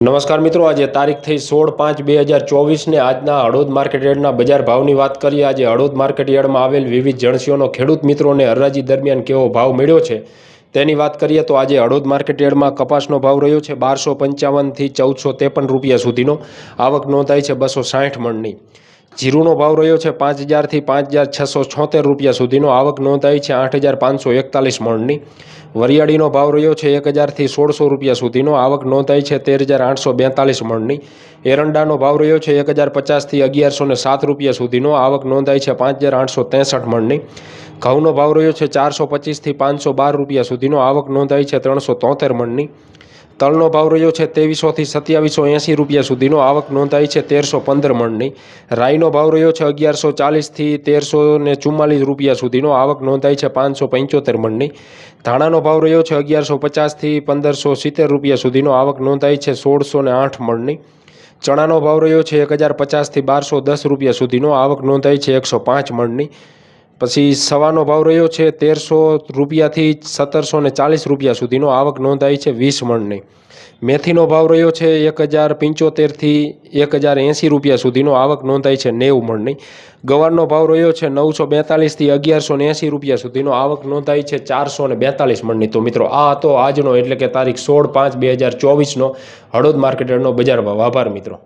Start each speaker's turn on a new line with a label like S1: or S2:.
S1: નમસ્કાર મિત્રો, આજે તારીખ થઈ સોળ પાંચ બે હજાર ચોવીસને આજના હળોદ માર્કેટયાર્ડના બજાર ભાવની વાત કરીએ. આજે હળોદ માર્કેટ યાર્ડમાં આવેલ વિવિધ જણસીઓનો ખેડૂત મિત્રોને હરાજી દરમિયાન કેવો ભાવ મળ્યો છે તેની વાત કરીએ તો આજે હળોદ માર્કેટયાર્ડમાં કપાસનો ભાવ રહ્યો છે બારસો પંચાવનથી ચૌદસો ત્રેપન રૂપિયા સુધીનો. આવક નોંધાઈ છે બસો સાઠ મણની. જીરુનો ભાવ રહ્યો છે પાંચ હજારથી પાંચ હજાર છસો છોતેર રૂપિયા સુધીનો. આવક નોંધાઈ છે આઠ હજાર પાંચસો એકતાલીસ મણની. વરિયાળીનો ભાવ રહ્યો છે એક હજારથી સોળસો રૂપિયા સુધીનો. આવક નોંધાઈ છે તેર હજાર આઠસો બેતાલીસ મણની. એરંડાનો ભાવ રહ્યો છે એક હજાર પચાસથી અગિયારસો ને સાત રૂપિયા સુધીનો. આવક નોંધાઈ છે પાંચ હજાર આઠસો ત્રેસઠ મણની. ઘઉંનો ભાવ રહ્યો છે ચારસો પચીસથી પાંચસો બાર રૂપિયા સુધીનો. આવક નોંધાઈ છે ત્રણસો તોતેર મણની. તલનો ભાવ રહ્યો છે ત્રેવીસોથી સત્યાવીસો એંસી રૂપિયા સુધીનો. આવક નોંધાઈ છે તેરસો પંદર મણની. રાઈનો ભાવ રહ્યો છે અગિયારસો ચાલીસથી તેરસો ને ચુમ્માલીસ રૂપિયા સુધીનો. આવક નોંધાઈ છે પાંચસો પંચોતેર મણની. ધાણાનો ભાવ રહ્યો છે અગિયારસો પચાસથી પંદરસો સિત્તેર રૂપિયા સુધીનો. આવક નોંધાઈ છે સોળસો ને આઠ મણની. ચણાનો ભાવ રહ્યો છે એક હજાર પચાસથી બારસો દસ રૂપિયા સુધીનો. આવક નોંધાઈ છે એકસો પાંચ મણની. પછી સવાનો ભાવ રહ્યો છે તેરસો રૂપિયાથી સત્તરસો ને ચાલીસ રૂપિયા સુધીનો. આવક નોંધાઈ છે વીસ મણની. મેથીનો ભાવ રહ્યો છે એક હજાર પંચોતેરથી એક હજાર એંસી રૂપિયા સુધીનો. આવક નોંધાઈ છે નેવું મણની. ગવારનો ભાવ રહ્યો છે નવસો બેતાલીસથી અગિયારસો ને એંસી રૂપિયા સુધીનો. આવક નોંધાઈ છે ચારસો ને બેતાલીસ મણની. તો મિત્રો, આ હતો આજનો એટલે કે તારીખ સોળ પાંચ બે હજાર ચોવીસનો હળોદ માર્કેટનો બજાર ભાવ. આભાર મિત્રો.